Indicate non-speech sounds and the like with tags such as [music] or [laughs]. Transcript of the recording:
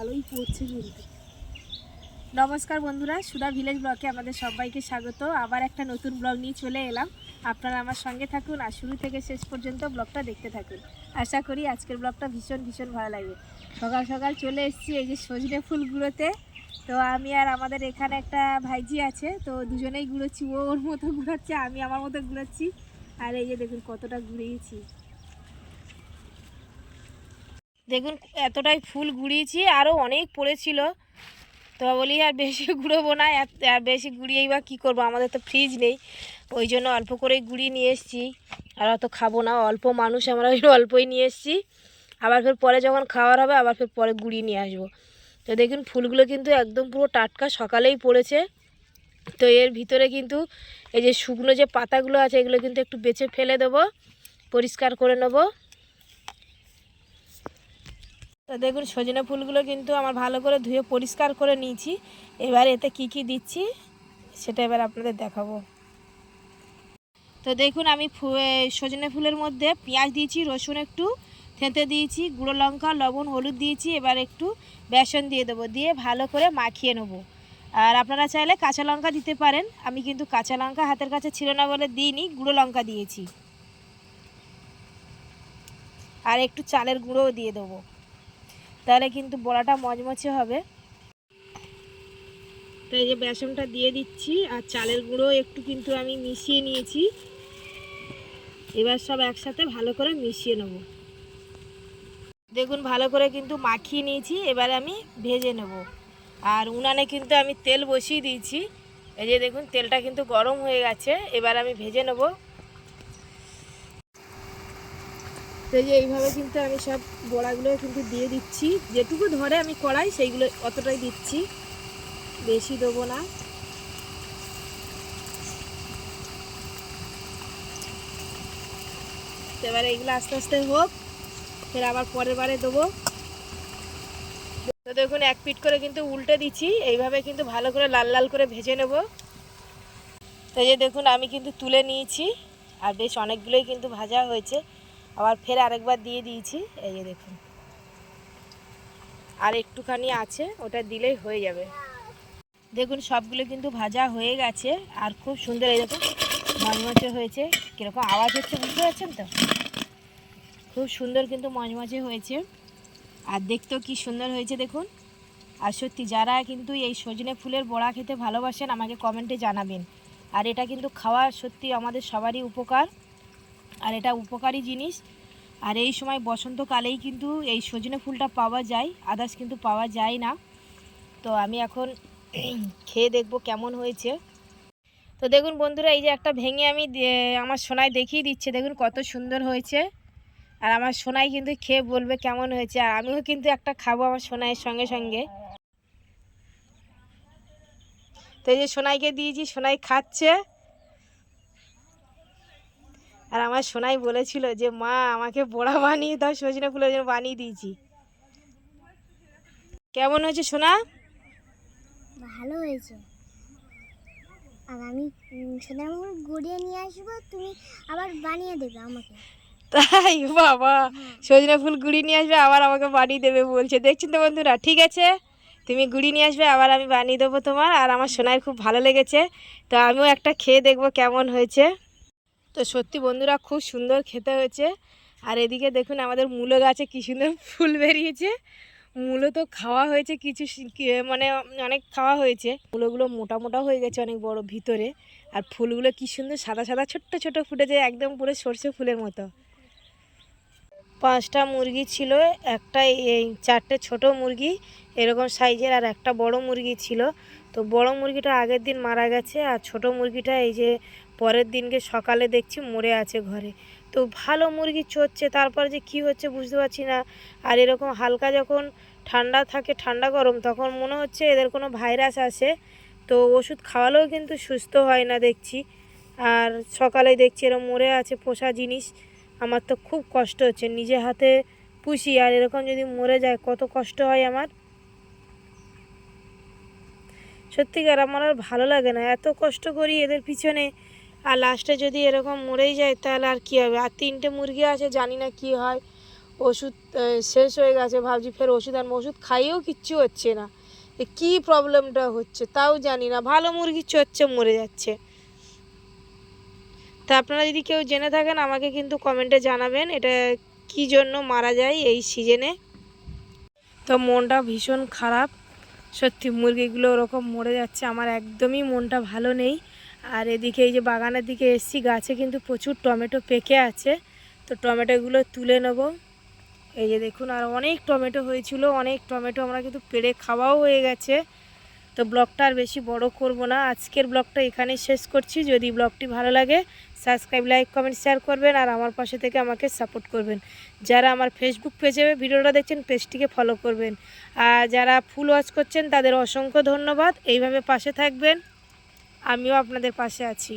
ভালোই পড়ছে কিন্তু নমস্কার বন্ধুরা, সুধা ভিলেজ ব্লকে আমাদের সবাইকে স্বাগত। আবার একটা নতুন ব্লগ নিয়ে চলে এলাম। আপনারা আমার সঙ্গে থাকুন আর শুরু থেকে শেষ পর্যন্ত ব্লগটা দেখতে থাকুন। আশা করি আজকের ব্লগটা ভীষণ ভীষণ ভালো লাগবে। সকাল সকাল চলে এসেছি এই যে সজনে ফুলগুলোতে। তো আমি আর আমাদের এখানে একটা ভাইজি আছে, তো দুজনেই গুঁড়োচ্ছি। ও ওর মতো গুঁড়োচ্ছে, আমি আমার মতো গুঁড়োচ্ছি। আর এই যে দেখুন কতটা ঘুরিয়েছি দেখুন, এতটাই ফুল গুড়িয়েছি আরও অনেক পড়েছিল। তো বলি, আর বেশি গুঁড়োবো না আর বেশি গুঁড়িয়েই বা কী করব? আমাদের তো ফ্রিজ নেই। ওই জন্য অল্প করেই গুঁড়িয়ে নিয়ে এসেছি। আর অত খাব না, অল্প মানুষ, আমরা ওই অল্পই নিয়ে এসেছি। আবার ফের পরে যখন খাওয়ার হবে, আবার ফের পরে গুঁড়িয়ে নিয়ে আসব। তো দেখুন, ফুলগুলো কিন্তু একদম পুরো টাটকা সকালেই পড়েছে। তো এর ভিতরে কিন্তু এই যে শুকনো যে পাতাগুলো আছে, এগুলো কিন্তু একটু বেছে ফেলে দেবো, পরিষ্কার করে নেব। তো দেখুন, সজনে ফুলগুলো কিন্তু আমার ভালো করে ধুয়ে পরিষ্কার করে নিয়েছি। এবার এতে কি কি দিচ্ছি, সেটা এবার আপনাদের দেখাবো। তো দেখুন, আমি সজনে ফুলের মধ্যে পেঁয়াজ দিয়েছি, রসুন একটু, থেঁতে দিয়েছি, গুঁড়ো লঙ্কা, লবণ, হলুদ দিয়েছি, এবার একটু বেসন দিয়ে দেবো, দিয়ে ভালো করে মাখিয়ে নেব। আর আপনারা চাইলে কাঁচা লঙ্কা দিতে পারেন, আমি কিন্তু কাঁচা লঙ্কা হাতের কাছে ছিল না বলে দিইনি, গুঁড়ো লঙ্কা দিয়েছি। আর একটু চালের গুঁড়োও দিয়ে দেবো। তাহলে কিন্তু বড়াটা মচমচে হবে। তাই যে বেসনটা দিয়ে দিচ্ছি, আর চালের গুঁড়ো একটু কিন্তু আমি মিশিয়ে নিয়েছি। এবার সব একসাথে ভালো করে মিশিয়ে নেব। দেখুন, ভালো করে কিন্তু মাখিয়ে নিয়েছি, এবার আমি ভেজে নেব। আর উনানে কিন্তু আমি তেল বসিয়ে দিয়েছি। এই যে দেখুন, তেলটা কিন্তু গরম হয়ে গেছে, এবার আমি ভেজে নেব। তো যে এইভাবে কিন্তু আমি সব বড়াগুলো কিন্তু দিয়ে দিচ্ছি। যেটুকু ধরে আমি কড়াই, সেইগুলো অতটাই দিচ্ছি। বেশি দেবো না। এবারে এইগুলো আস্তে আস্তে হোক, ফের আবার পরের বারে দেবো। তো দেখুন, এক পিট করে কিন্তু উল্টে দিচ্ছি। এইভাবে কিন্তু ভালো করে লাল লাল করে ভেজে নেব। তো যে দেখুন, আমি কিন্তু তুলে নিয়েছি। আর বেশ অনেকগুলোই কিন্তু ভাজা হয়েছে। আবার ফের আরেকবার দিয়ে দিয়েছি। এই যে দেখুন। আর একটুখানি আছে, ওটা দিলেই হয়ে যাবে। দেখুন, সবগুলো কিন্তু ভাজা হয়ে গেছে। আর খুব সুন্দর এই দেখুন, মচমচে হয়েছে। কীরকম আওয়াজ হচ্ছে, বুঝতে পারছেন তো? খুব সুন্দর কিন্তু মচমচে হয়েছে। আর দেখতেও কি সুন্দর হয়েছে, দেখুন। আর সত্যি, যারা কিন্তু এই সজনে ফুলের বড়া খেতে ভালোবাসেন, আমাকে কমেন্টে জানাবেন। আর এটা কিন্তু খাওয়া সত্যি আমাদের সবারই উপকার। আর এটা উপকারী জিনিস। আর এই সময় বসন্তকালেই কিন্তু এই সজনে ফুলটা পাওয়া যায়, আদার্স কিন্তু পাওয়া যায় না। তো আমি এখন খেয়ে দেখব কেমন হয়েছে। তো দেখুন বন্ধুরা, এই যে একটা ভেঙে আমি আমার সোনায় দেখিয়ে দিচ্ছে, দেখুন কত সুন্দর হয়েছে। আর আমার সোনাই কিন্তু খেয়ে বলবে কেমন হয়েছে, আর আমিও কিন্তু একটা খাব আমার সোনাইয়ের সঙ্গে সঙ্গে। তো এই যে সোনাইকে দিয়েছি, সোনাই খাচ্ছে। আর আমার সোনাই বলেছিল যে মা আমাকে বড়া বানিয়ে দাও সজনে ফুলের জন্য বানিয়ে দিয়েছি। কেমন হয়েছে সোনা? ভালো হয়েছে। আর আমি সোনামুখ গড়িয়ে নিয়ে আসব তুমি আবার বানিয়ে দেবে আমাকে। তাই? বাবা সজনে ফুল গুড়ি নিয়ে আসবে আবার আমাকে বানিয়ে দেবে বলছে। দেখছেন তো বন্ধুরা ঠিক আছে? তুমি গুড়ি নিয়ে আসবে আবার আমি বানিয়ে দেবো তোমার। আর আমার সোনার খুব ভালো লেগেছে। তো আমিও একটা খেয়ে দেখব কেমন হয়েছে। তো সত্যি বন্ধুরা খুব সুন্দর খেতে হয়েছে। আর এদিকে দেখুন আমাদের মূলো গাছে কী সুন্দর [laughs] ফুল বেরিয়েছে। মূলো তো খাওয়া হয়েছে কিছু মানে অনেক খাওয়া হয়েছে। মূলোগুলো মোটা মোটা হয়ে গেছে অনেক বড় ভিতরে। আর ফুলগুলো কী সুন্দর সাদা সাদা ছোট্ট ছোট ফুটেছে, একদম পুরো সর্ষে ফুলের মতো। পাঁচটা মুরগি ছিল, একটা এই চারটে ছোট মুরগি, এরকম সাইজের, আর একটা বড় মুরগি ছিল। তো বড় মুরগিটা আগের দিন মারা গেছে, আর ছোট মুরগিটা এই যে পরের দিনকে সকালে দেখছি মরে আছে ঘরে। তো ভালো মুরগি চড়ছে, তারপর যে কি হচ্ছে বুঝতে পারছি না। আর এরকম হালকা যখন ঠান্ডা থাকে, ঠান্ডা গরম, তখন মনে হচ্ছে এদের কোনো ভাইরাস আসে তো ওষুধ খাওয়ালেও কিন্তু সুস্থ হয় না দেখছি। আর সকালে দেখছি এরকম মরে আছে পোষা জিনিস। আমার তো খুব কষ্ট হচ্ছে, নিজে হাতে পুষি, আর এরকম যদি মরে যায় কত কষ্ট হয় আমার। সত্যিকার আমার আর ভালো লাগে না, এত কষ্ট করি এদের পিছনে। আর লাস্টে যদি এরকম মরেই যায়, তাহলে আর কী হবে? আর তিনটে মুরগি আছে, জানি না কি হয়। ওষুধ শেষ হয়ে গেছে, ভাবছি ফের ওষুধ আর ওষুধ খাইয়েও কিচ্ছু হচ্ছে না। কী প্রবলেমটা হচ্ছে? তাও জানি না। ভালো মুরগি হচ্ছে মরে যাচ্ছে। তা আপনারা যদি কেউ জেনে থাকেন, আমাকে কিন্তু কমেন্টে জানাবেন, এটা কি জন্য মারা যায় এই সিজনে তো মনটা ভীষণ খারাপ। সত্যি মুরগিগুলো ওরকম মরে যাচ্ছে। আমার একদমই মনটা ভালো নেই। আর এদিকে এই যে বাগানের দিকে এসছি, গাছে কিন্তু প্রচুর টমেটো পেকে আছে। তো টমেটোগুলো তুলে নেব। এই যে দেখুন, আর অনেক টমেটো হয়েছিল, অনেক টমেটো আমরা কিন্তু পেড়ে খাওয়াও হয়ে গেছে। তো ব্লগটা আর বেশি বড় করব না। আজকের ব্লগটা এখানেই শেষ করছি। যদি ব্লগটি ভালো লাগে, সাবস্ক্রাইব, লাইক, কমেন্ট, শেয়ার করবেন আর আমার পাশে থেকে আমাকে সাপোর্ট করবেন। যারা আমার ফেসবুক পেজে ভিডিওটা দেখছেন পেজটিকে ফলো করবেন। আর যারা ফুল ওয়াচ করছেন, তাদের অসংখ্য ধন্যবাদ। এইভাবে পাশে থাকবেন। আমিও আপনাদের পাশে আছি।